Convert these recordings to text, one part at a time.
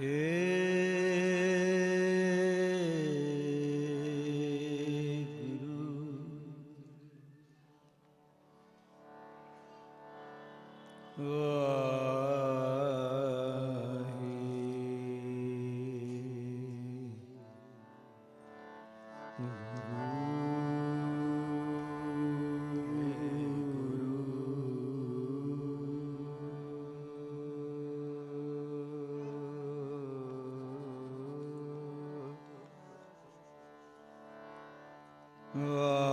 Yeah. Uh...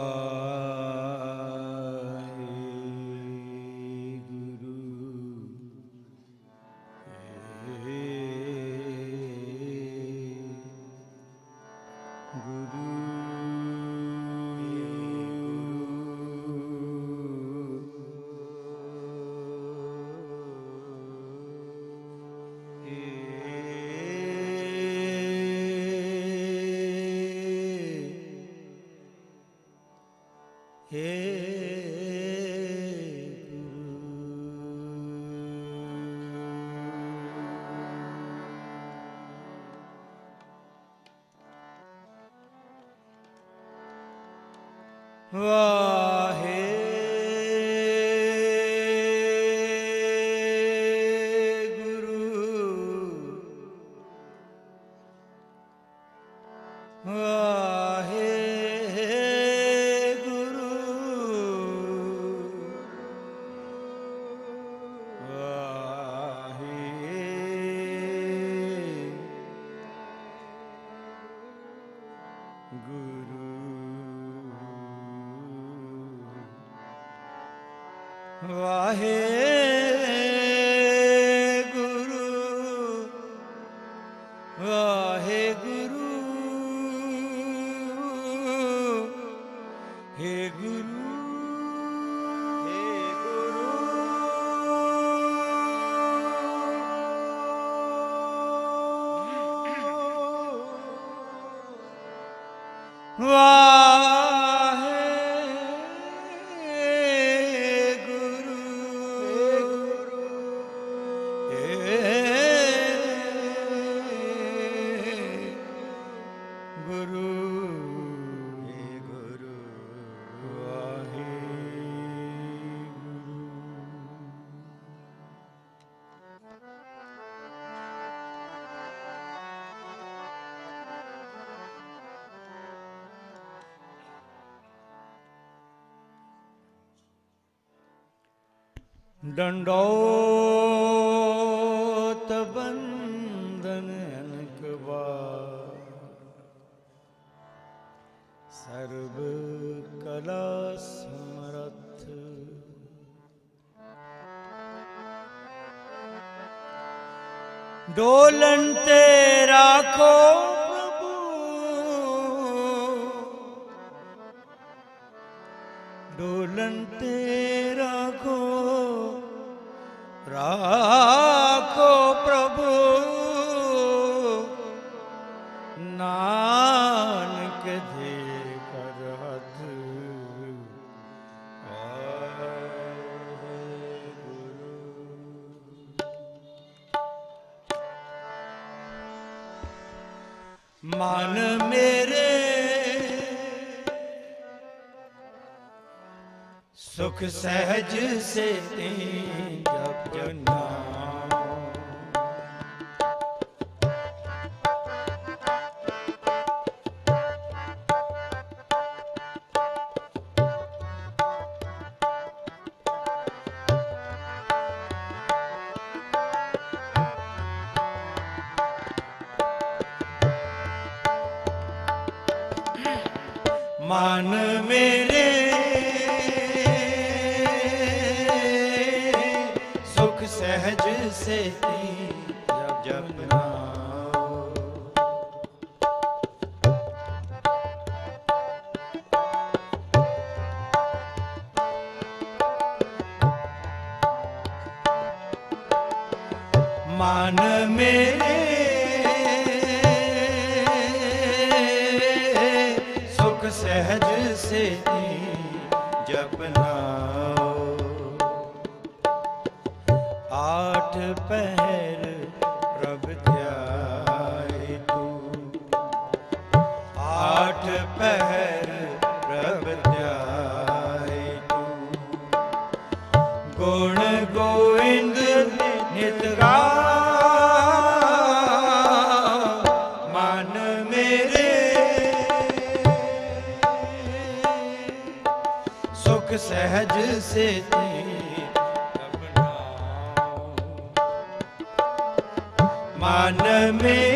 呃 ਗੁਰੂ ਏ ਗੁਰੂ ਵਾਹਿਗੁਰੂ ਡੰਡੋਤ ਸਰਬ ਕਲਾ ਸਮਰਥ। ਡੋਲਨ ਤੇ ਰਾਖੋ। ਮਨ ਮੇਰੇ। ਸੁਖ ਸਹਿਜ ਸੇ ਤੇ ਜਪਨਾ ਮਨ ਮੇਰੇ ਸੁਖ ਸਹਿਜ ਸੇ ਤੀ ਜਪਨਾ। ਮਨ ਮੇਰੇ ਸਹਿਜ ਸੇ ਜਪਨਾ ਆਠ ਪਹਿਰ ਪ੍ਰਭ ਧਿਆਏ ਤੂੰ। ਆਠ ਪਹਿਰ ਪ੍ਰਭ ਧਿਆਏ ਤੂੰ। ਗੁਣ ਗੋਇੰਦ ਨਿਤ ਗਾ ਸੁਖ ਸਹਿਜ ਸੇ ਤੇ ਮਨ ਮੇਰੇ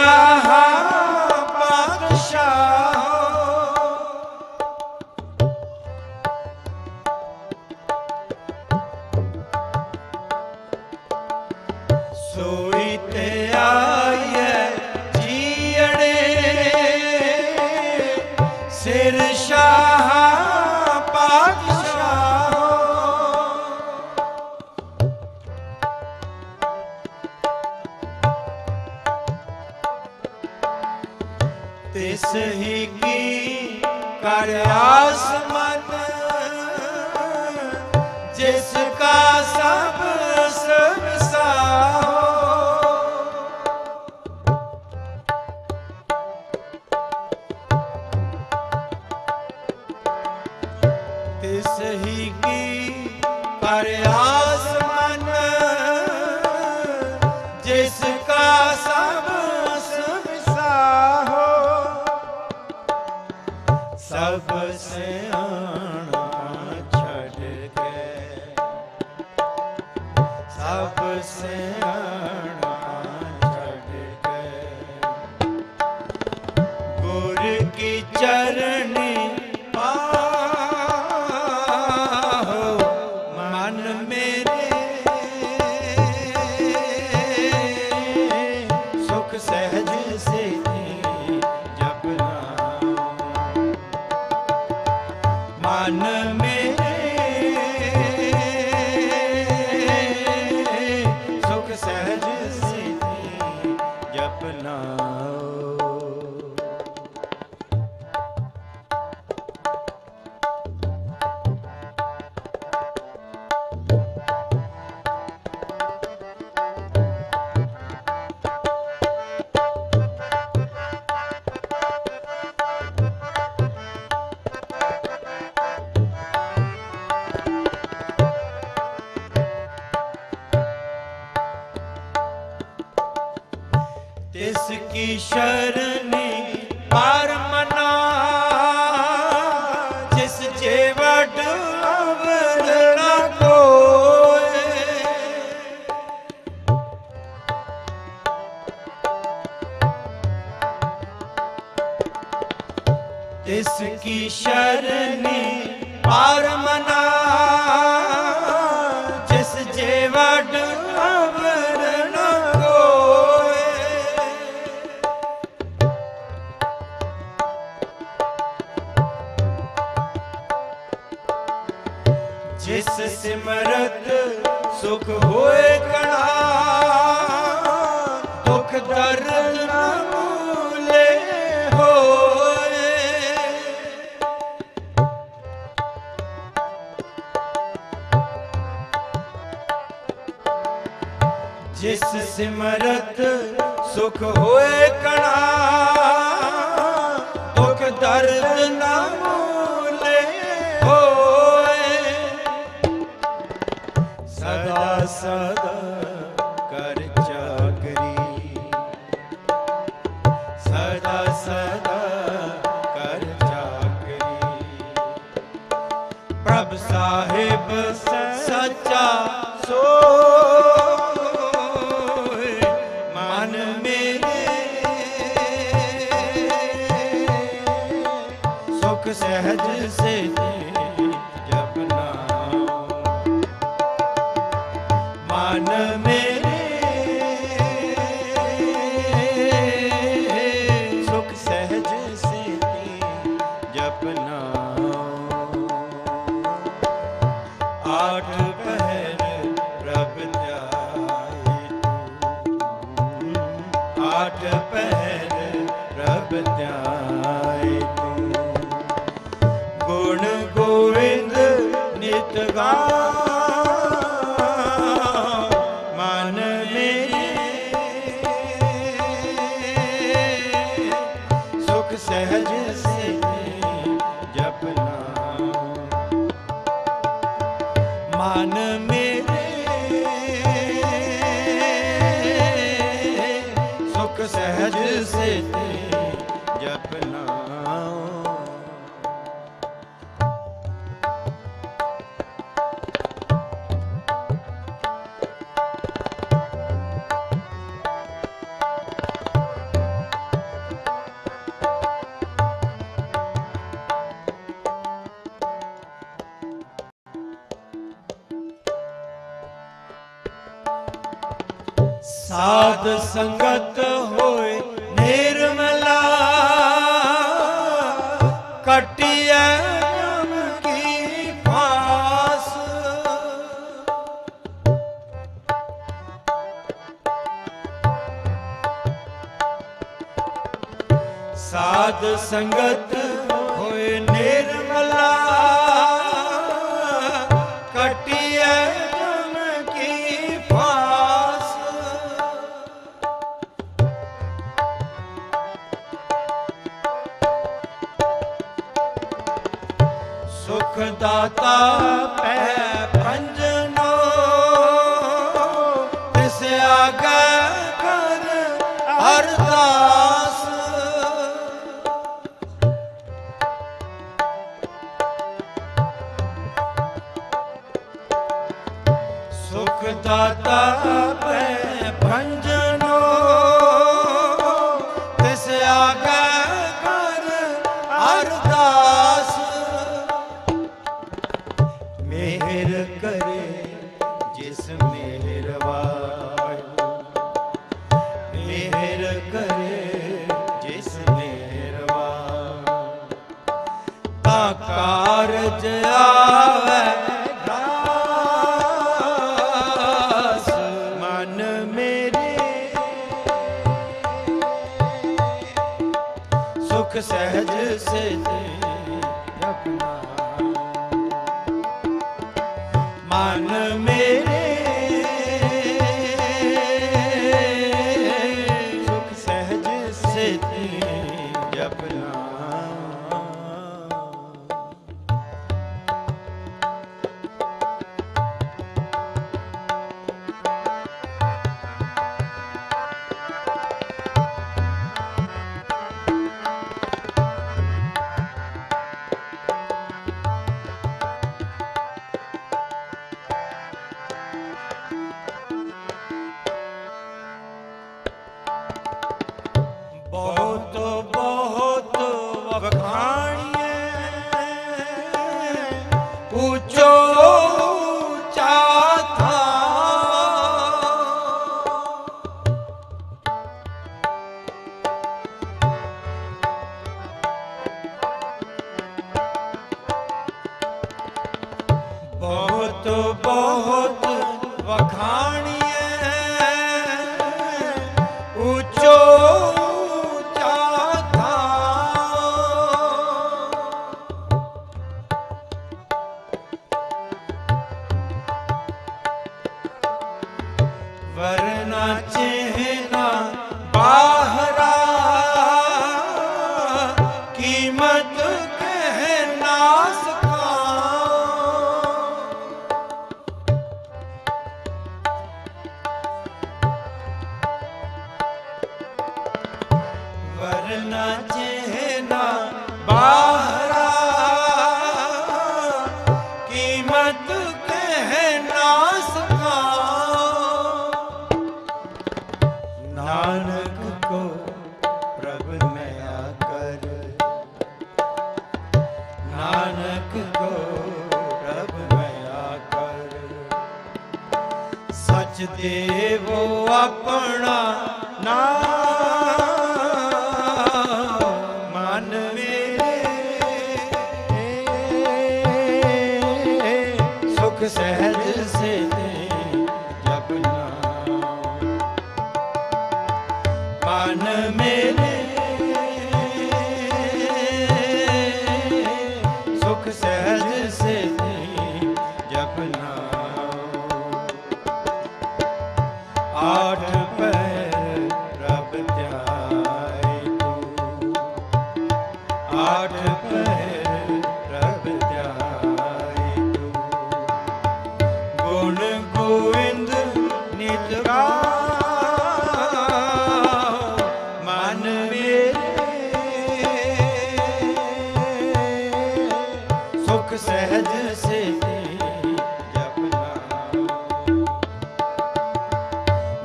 ਸਿਰ ਸ਼ਾਹ ਪਾਤਸ਼ਾਹ। ਤਿਸ ਹੀ ਕੀ ਕਰ ਆਸ ਮਨ ਜਿਸ ਕਾ ਸਭ ਸੰਸਾਰ ਸਭ ਸਿਆਣਾ ਛੱਡ ਕੇ। ਸਭ ਸਿਆਣਾ ਛੱਡ ਕੇ। ਗੁਰ ਕੀ ਚਰਨ ਮਨ ਮੇਰੇ ਤਿਸ ਕੀ ਜਿਸ ਸਿਮਰਤ ਸੁਖ ਹੋਏ ਕਣਾ ਦੁਖ ਦਰਦ ਨਾ ਮੂਲੇ ਹੋਏ। ਸਦਾ ਸਦਾ ਕਰ ਚਾਕਰੀ ਸਦਾ ਸਦਾ ਕਰ ਚਾਕਰੀ ਪ੍ਰਭ ਸਾਹਿਬ ਸੱਚਾ ਸੋ ਆਠ ਪਹਿਰ ਰੱਬ ਗੁਣ ਗੋਵਿੰਦ ਨਿਤ ਗਾ ਸਾਧ ਸੰਗਤ ਹੋਏ ਨਿਰਮਲਾ। ਕਟਿਐ ਨਾਮ ਕੀ ਫਾਸ ਸਾਧ ਸੰਗਤ ਸੁਖ ਦਾਤਾ ਪੈ ਪੰਜਨੋ ਤਿਸ ਆਗਾ ਕਰ ਅਰਦਾਸ। ਸੁਖ ਦਾਤਾ ਪੈ ਪੰਜਨੋ ਤਿਸ ਸੁਖ ਸਹਿਜ ਸੇ ਤੇ ਆਪਣਾ ਮਨ ਬਹੁਤ ਬਹੁਤ ਵਖਾਣੀ ਸਚ ਦੇਵੋ ਆਪਣਾ ਨਾਮ।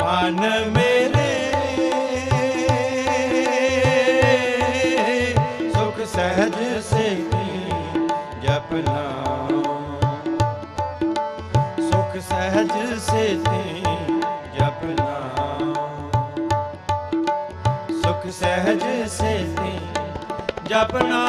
ਮਨ ਮੇਰੇ ਸੁਖ ਸਹਿਜ ਸੇ ਜਪਨਾ ਸੁਖ ਸਹਿਜ ਸੇ ਜਪਨਾ ਸੁਖ ਸਹਿਜ ਸੇ ਜਪਨਾ